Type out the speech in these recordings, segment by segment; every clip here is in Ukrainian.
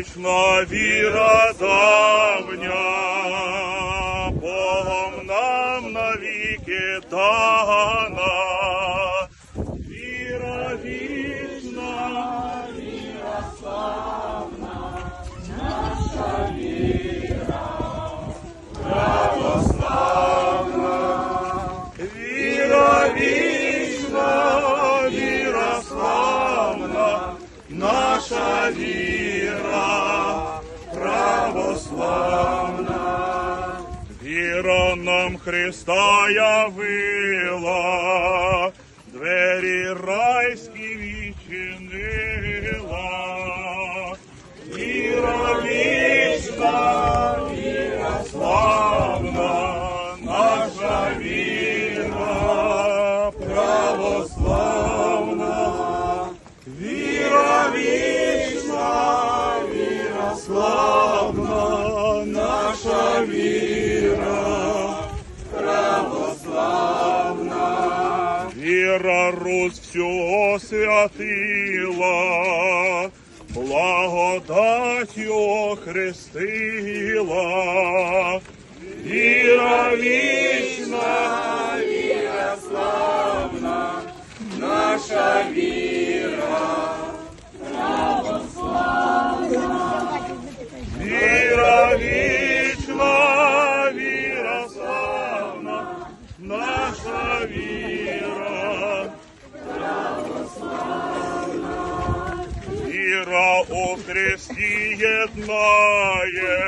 вічна віра давня, Богом нам навіки дана. Віра вічна, Віра вічна, віра славна, наша віра Христа явила, двері райські відчинила. Віра Русь всю освятила, благодатью охрестила. Віра вічна, віра славна, наша віра Віра вічна, віра славна, наша віра. Христі єднає,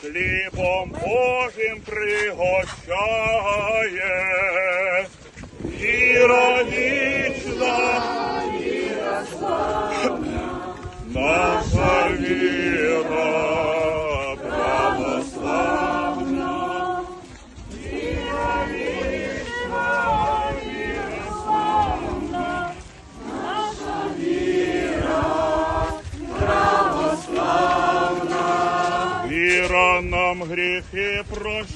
хлібом Божим пригощає. Нам гріхи прощає,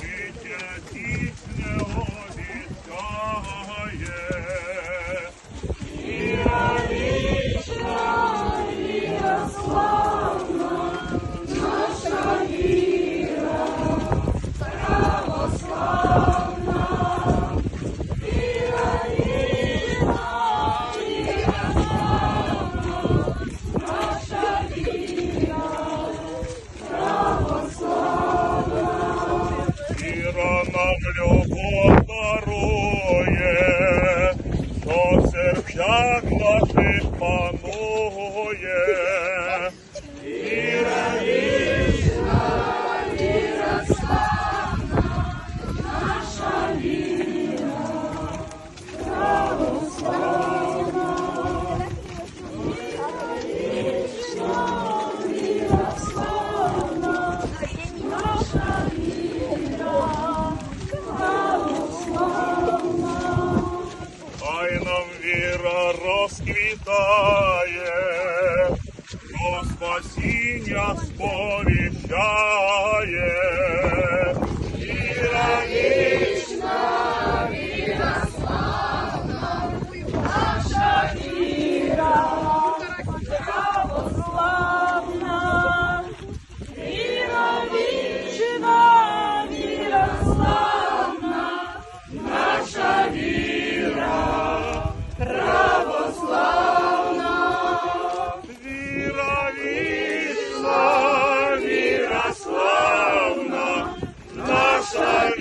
життя вічне Любов дарує, що в наших панує. Розквітає, до спасіння сповіщає. Наша